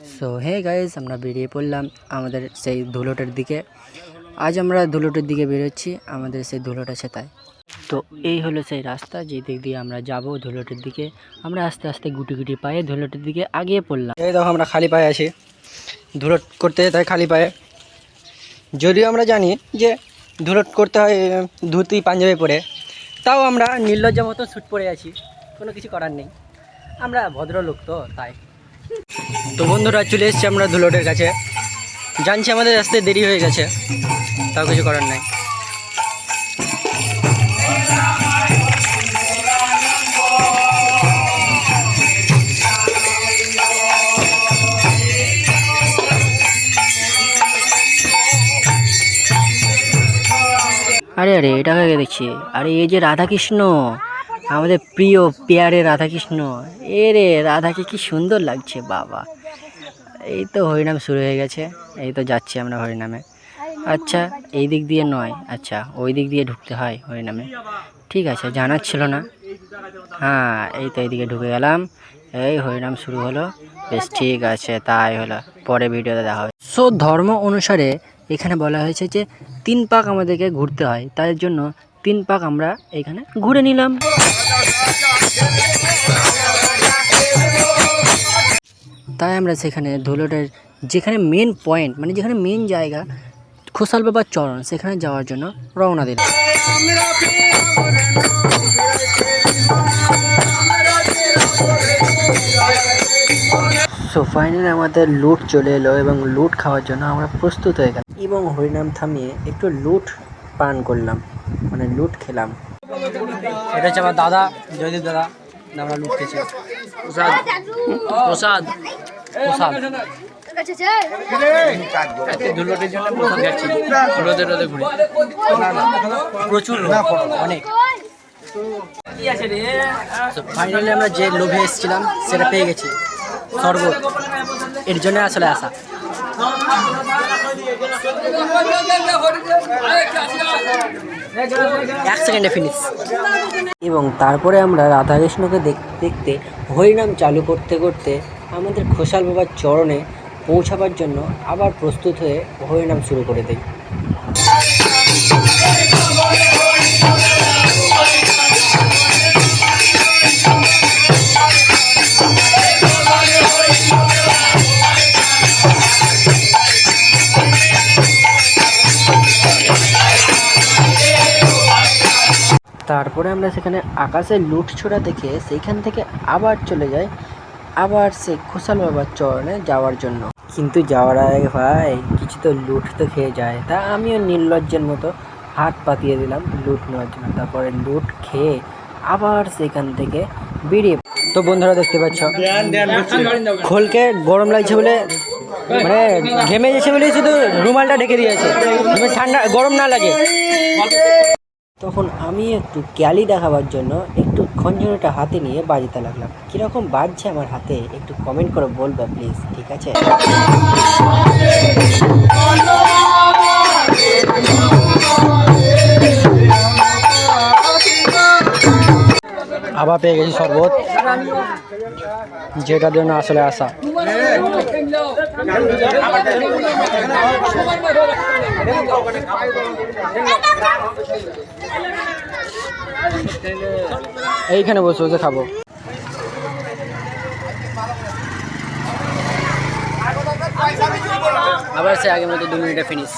So hey guys আমরা বেরিয়ে পড়লাম আমাদের সেই ধুলোটার দিকে। আজ আমরা ধুলোটার দিকে বেরোচ্ছি আমাদের সেই ধুলোটা সেতায় তো এই হলো সেই রাস্তা যে দিক দিয়ে আমরা যাব ধুলোটার দিকে। আমরা আস্তে আস্তে গুটি গুটি পায়ে ধুলোটার দিকে আগিয়ে পড়লাম। এই দেখো, আমরা খালি পায়ে আছি। ধুলোট করতে তাই খালি পায়ে। যদিও আমরা জানি যে ধুলোট করতে হয় ধুতি, পাঞ্জাবি পরে। তাও আমরা নির্লজ্জ মতো শ্যুট পরে আছি। কোনো কিছু করার নেই। আমরা ভদ্রলোক তো, তাই। তো বন্ধুরা চলে এসেছি আমরা ধুলোটের কাছে। জানছি আমাদের আসতে দেরি হয়ে গেছে, তাও কিছু করার নাই। আরে আরে, এটা কাকে দেখছি? আরে, এই যে রাধাকৃষ্ণ, আমাদের প্রিয় পেয়ারে রাধাকৃষ্ণ। এ রে, রাধাকে কি সুন্দর লাগছে, বাবা। এই তো হরিনাম শুরু হয়ে গেছে, এই তো যাচ্ছি আমরা হরিনামে। আচ্ছা এই দিক দিয়ে নয় আচ্ছা ওই দিক দিয়ে ঢুকতে হয় হরিনামে। ঠিক আছে, জানার ছিল না। হ্যাঁ এই তো এইদিকে ঢুকে গেলাম, এই হরিনাম শুরু হলো। বেশ ঠিক আছে, তাই হলো, পরে ভিডিওতে দেখা হবে। সো ধর্ম অনুসারে এখানে বলা হয়েছে যে, তিন পাক আমাদেরকে ঘুরতে হয়, তাই জন্য তিন পাক আমরা এখানে ঘুরে নিলাম। তাই আমরা সেখানে ধুলোটার যেখানে মেন পয়েন্ট মানে যেখানে মেন জায়গা খোসাল বাবার চরণ, সেখানে যাওয়ার জন্য রওনা দিলাম। সো ফাইনালি আমাদের লুট চলে এলো এবং লুট খাওয়ার জন্য আমরা প্রস্তুত হয়ে গেলাম। এবং হরিনাম থামিয়ে একটু লুট পান করলাম মানে লুট খেলাম। এটা হচ্ছে আমার দাদা, জয়দীপ দাদা, আমরা লুট খেয়েছি প্রসাদ। প্রসাদ প্রসাদ। ধুলোটির জন্য প্রসাদ খাচ্ছি রোদে রোদে ঘুরে। প্রচুর রোদ, অনেক। ফাইনালি আমরা যে লোভে এসেছিলাম সেটা পেয়ে গেছি। শরবত এর জন্য আসলে আসা এক সেকেন্ডে ফিনিশ। এবং তারপরে আমরা রাধাকৃষ্ণকে দেখতে দেখতে হরিনাম চালু করতে করতে আমাদের খোসাল বাবার চরণে পৌঁছাবার জন্য আবার প্রস্তুত হয়ে হরিনাম শুরু করে দিই। তারপরে আমরা সেখানে আকাশে লুট ছোড়া দেখে সেইখান থেকে আবার চলে যাই, আবার সে খোসাল বাবার চরণে যাওয়ার জন্য। কিন্তু যাওয়ার আগে ভাই, কিছু তো লুট তো খেয়ে যায়। তা আমিও নির্লজ্জের মতো হাত পাতিয়ে দিলাম লুট নেওয়ার জন্য। তারপরে লুট খেয়ে আবার সেখান থেকে বেরিয়ে তো বন্ধুরা দেখতে পাচ্ছ, খোলকে গরম লাগছে বলে মানে ঘেমে যাচ্ছে বলে শুধু রুমালটা ঢেকে দিয়েছে। ঠান্ডা, গরম না লাগে। তখন আমি একটু ক্যালি দেখাবার জন্য একটু খঞ্জনটা হাতে নিয়ে বাজিতে লাগলাম। কীরকম বাজছে আমার হাতে, একটু কমেন্ট করে বলবে প্লিজ ঠিক আছে? আবার পেয়ে গেছি শরবত, যেটার জন্য আসলে আসা এইখানে বসে বসে খাব। আবার সে আগের মতো দু মিনিটে ফিনিশ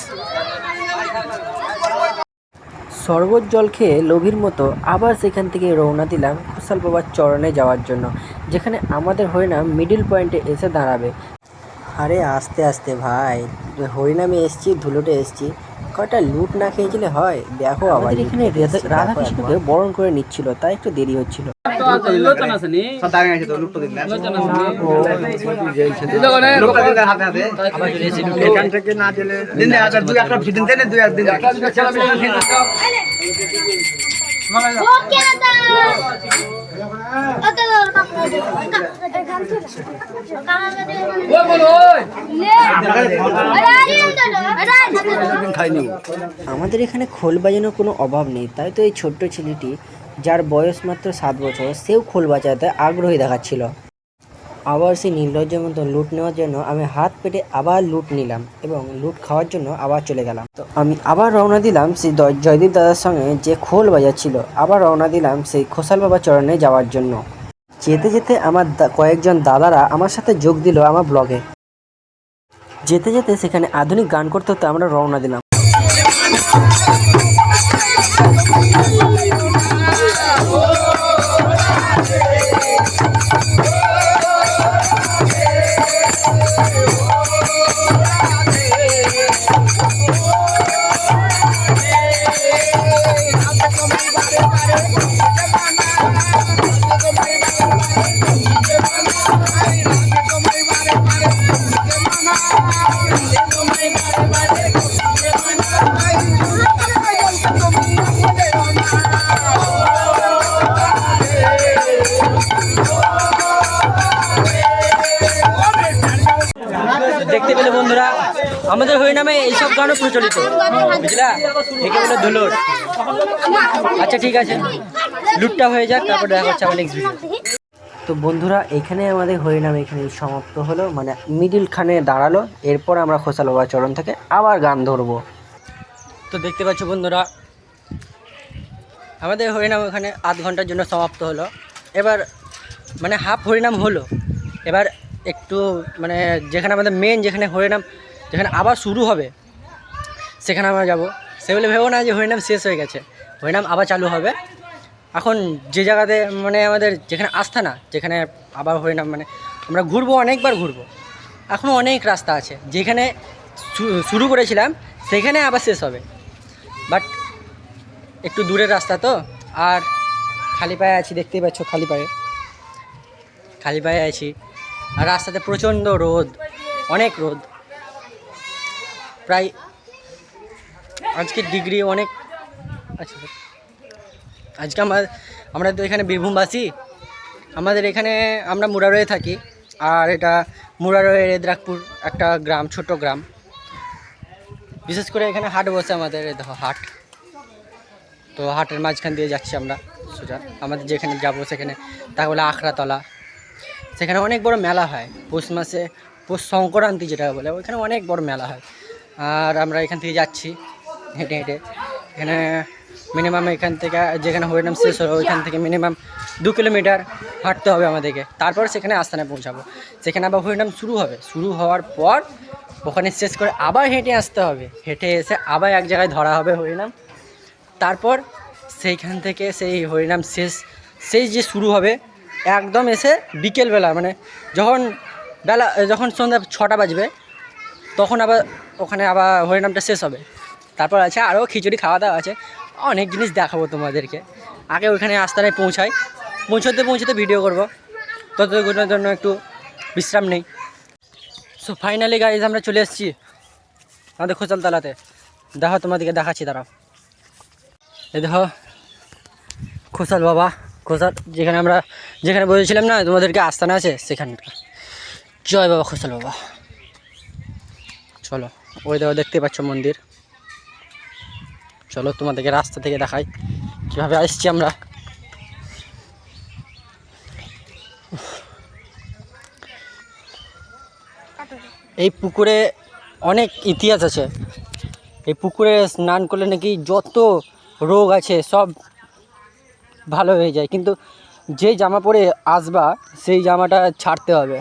শরবত জল খেয়ে লোভীর মতো আবার সেখান থেকে রওনা দিলাম খুশাল বাবার চরণে যাওয়ার জন্য, যেখানে আমাদের হরিনাম মিডিল পয়েন্টে এসে দাঁড়াবে। আরে আস্তে আস্তে ভাই হরিনামে এসছি ধুলোটে এসছি। কয়টা লুট না খেয়েছিলে? হয় দেখো আবার এখানে রাধাকৃষ্ণকে বরণ করে নিচ্ছিল তাই একটু দেরি হচ্ছিল। আমাদের এখানে খোল বাজানোর কোনো অভাব নেই তাই তো এই ছোট্ট ছেলেটি যার বয়স মাত্র সাত বছর সেও খোল বাজাতে আগ্রহী দেখাচ্ছিল। আবার সেই নির্লজ্জের মতো লুট নেওয়ার জন্য আমি হাত পেটে আবার লুট নিলাম এবং লুট খাওয়ার জন্য আবার চলে গেলাম। তো আমি আবার রওনা দিলাম সেই জয়দীপ দাদার সঙ্গে যে খোল বাজাচ্ছিল, আবার রওনা দিলাম সেই খোসাল বাবা চরণে যাওয়ার জন্য। যেতে যেতে আমার কয়েকজন দাদারা আমার সাথে যোগ দিল আমার ব্লগে যেতে যেতে সেখানে আধুনিক গান করতে করতে আমরা রওনা দিলাম। দেখতে পেলে বন্ধুরা আমাদের হরিনামে এইসব গানও প্রচলিত। বুঝলা? একে আচ্ছা ঠিক আছে। লুটটা হয়ে যাক, তারপর দেখা হচ্ছে আমার নেক্সট ভিডিও তো। বন্ধুরা, এখানে আমাদের হরিনাম এখানে সমাপ্ত হলো। মানে মিডিল খানে দাঁড়াল। এরপর আমরা খোসাল বাবা চরণ থেকে আবার গান ধরবো। তো দেখতে পাচ্ছ বন্ধুরা, আমাদের হরিনাম ওখানে আধ ঘণ্টার জন্য সমাপ্ত হলো। এবার মানে হাফ হরিনাম হলো। এবার একটু মানে যেখানে আমাদের মেন যেখানে হরিনাম যেখানে আবার শুরু হবে, সেখানে আমরা যাব। সে বলে ভেবো না যে হরিনাম শেষ হয়ে গেছে। হরিনাম আবার চালু হবে। এখন যে জায়গাতে মানে আমাদের যেখানে আস্থা না, যেখানে আবার হরিনাম মানে আমরা ঘুরবো, অনেকবার ঘুরবো। এখনও অনেক রাস্তা আছে। যেখানে শুরু করেছিলাম, সেখানে আবার শেষ হবে। বাট একটু দূরের রাস্তা তো। আর খালি পায়ে আছি, দেখতেই পাচ্ছ খালি পায়ে। খালি পায়ে আছি। আর রাস্তাতে প্রচণ্ড রোদ, অনেক রোদ। প্রায় আজকে ডিগ্রি অনেক আচ্ছা আজকে আমার, আমরা তো এখানে বীরভূমবাসী। আমাদের এখানে আমরা মুরারয়ে থাকি। আর এটা মুরারয়ে রেদ্রাকপুর একটা গ্রাম, ছোট গ্রাম। বিশেষ করে এখানে হাট বসে আমাদের হাট। তো হাটের মাঝখান দিয়ে যাচ্ছি আমরা সোজা। আমাদের যেখানে যাব সেখানে তাকে বলে আখড়াতলা। সেখানে অনেক বড় মেলা হয়। পৌষ মাসে, পৌষ সংক্রান্তি যেটা বলে, ওইখানে অনেক বড় মেলা হয়। আর আমরা এখান থেকে যাচ্ছি, হেঁটে হেঁটে। এখানে মিনিমাম এখান থেকে, যেখানে হরিনাম শেষ হলো ওইখান থেকে মিনিমাম দু কিলোমিটার হাঁটতে হবে আমাদেরকে। তারপর সেখানে আস্থানায় পৌঁছাবো। সেখানে আবার হরিনাম শুরু হবে। শুরু হওয়ার পর ওখানে শেষ করে আবার হেঁটে আসতে হবে। হেঁটে এসে আবার এক জায়গায় ধরা হবে হরিনাম তারপর সেইখান থেকে সেই হরিনাম শেষ সেই যে শুরু হবে, একদম এসে বিকেলবেলা মানে যখন বেলা, যখন সন্ধ্যা ছটা বাজবে তখন আবার ওখানে আবার হরিনামটা শেষ হবে। তারপর আছে আরও খিচুড়ি খাওয়া দাওয়া আছে। অনেক জিনিস দেখাবো তোমাদেরকে। আগে ওইখানে আস্তানায় পৌঁছাই। পৌঁছতে পৌঁছতে ভিডিও করব। ততক্ষণের জন্য একটু বিশ্রাম নেই। সো ফাইনালি গাইজ আমরা চলে এসেছি আমাদের খোসালতলাতে দেখো, তোমাদেরকে দেখাচ্ছি, দাঁড়াও। এই দেখো খোসাল বাবা খোসাল যেখানে আমরা, যেখানে বলেছিলাম না, তোমাদেরকে আস্তানা আছে, সেখানটা। জয় বাবা খোসাল বাবা। চলো ওই দেখো দেখতে পাচ্ছ মন্দির। চলো তোমাদেরকে রাস্তা থেকে দেখাই, কীভাবে আসছি আমরা। এই পুকুরে অনেক ইতিহাস আছে। এই পুকুরে স্নান করলে নাকি যত রোগ আছে, সব ভালো হয়ে যায়। কিন্তু যে জামা পরে আসবা, সেই জামাটা ছাড়তে হবে।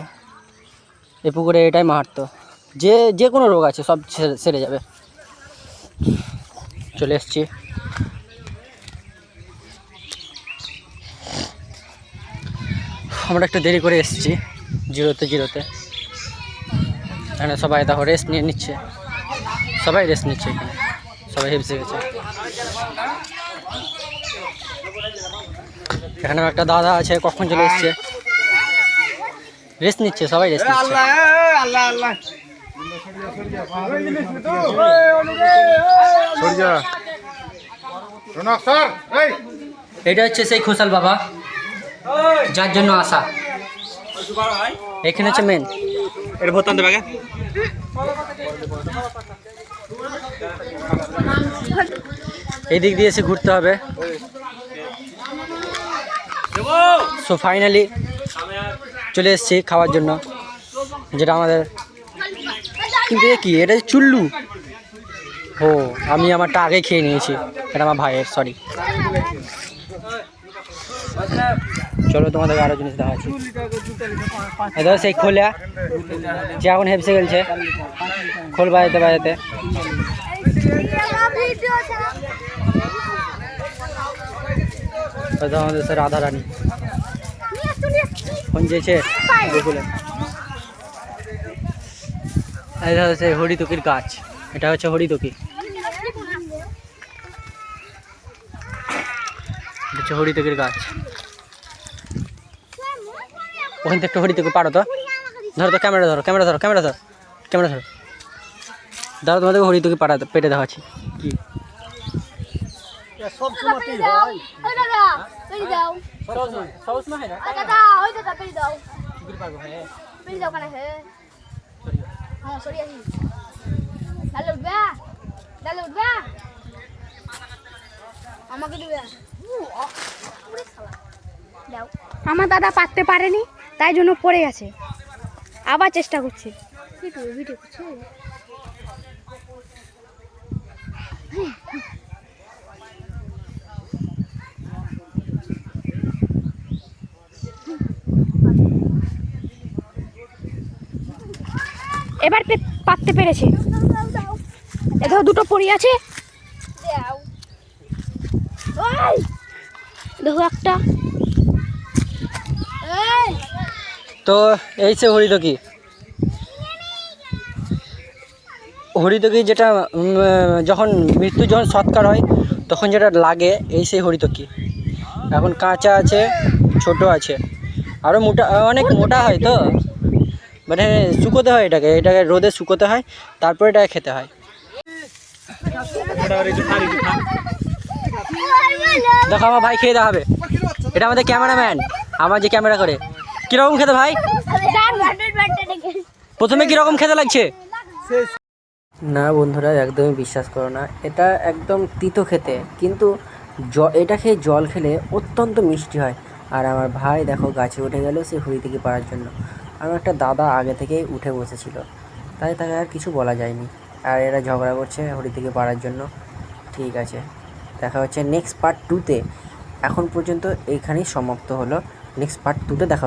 এই পুকুরে এটাই মাহাত্ম যে যে কোনো রোগ আছে, সব সেরে যাবে। চলে এসছি। আমরা একটু দেরি করে এসেছি, জিরোতে জিরোতে। এখানে সবাই দেখো রেস্ট নিয়ে নিচ্ছে। সবাই রেস্ট নিচ্ছে এখানে। সবাই হেপসে গেছে এখানে একটা দাদা আছে, কখন চলে এসছে? রেস্ট নিচ্ছে, সবাই রেস্ট নিচ্ছে সরিয়া রনক স্যার এই এটা হচ্ছে সেই খোসাল বাবা যার জন্য আসা এখানে হচ্ছে মেন এটা ভোট আনতে পারে এই দিক দিয়ে এসে ঘুরতে হবে। সো ফাইনালি চলে এসেছি খাওয়ার জন্য যেটা আমাদের কিন্তু এ কি? এটা চুল্লু? ও আমি আমারটা আগে খেয়ে নিয়েছি। এটা আমার ভাইয়ের সরি চলো তোমাদেরকে আরও জিনিস দেখাচ্ছি। এটা সেই খোলা যে এখন হেপসে গেলছে খোল বাজাতে বাজাতে। আমাদের সে রাধা রানী ফোন যেছে? দেখলে এটা হচ্ছে হরিতকির গাছ। এটা হচ্ছে হরিতকি এটা হচ্ছে হরিতকির গাছ। ওখান থেকে একটু হরিতকি পারো তো? ধরো তো ক্যামেরা ধরো ক্যামেরা ধরো ক্যামেরা ধরো ক্যামেরা ধরো। দাদা তোমাদেরকে হরিতকি পাড়া পেটে দেখাচ্ছি কি? আমাকে দিবে আমার দাদা পারতে পারেনি তাই জন্য পড়ে গেছে। আবার চেষ্টা করছে। ভিডিও ভিডিও করছে এবার পাততে পেরেছে। এখানে দুটো পড়ি আছে। দেখো একটা। তো এই সে হরিতকি। হরিতকি যেটা যখন মৃত্যু যখন সৎকার হয়, তখন যেটা লাগে, এই সেই হরিতকি। এখন কাঁচা আছে, ছোট আছে। আরও মোটা, অনেক মোটা হয় তো। মানে শুকোতে হয় এটাকে এটাকে রোদে শুকোতে হয়, তারপরে এটাকে খেতে হয়। দেখো আমার ভাই খেয়ে দেখাবে। এটা আমাদের ক্যামেরাম্যান, আমার যে ক্যামেরা করে। কীরকম খেতে ভাই? প্রথমে কীরকম খেতে লাগছে? না বন্ধুরা, একদমই বিশ্বাস করো না। এটা একদম তিতো খেতে, কিন্তু জ, এটা খেয়ে জল খেলে অত্যন্ত মিষ্টি হয়। আর আমার ভাই দেখো, গাছে উঠে গেল সে হুড়ি থেকে পাড়ার জন্য। আমার একটা দাদা আগে থেকেই উঠে বসেছিল। তাই তাকে আর কিছু বলা যায়নি। আর এরা ঝগড়া করছে হরি থেকে পাড়ার জন্য। ঠিক আছে। দেখা হচ্ছে নেক্সট পার্ট টুতে এখন পর্যন্ত এইখানেই সমাপ্ত হলো। নেক্সট পার্ট টুতে দেখা।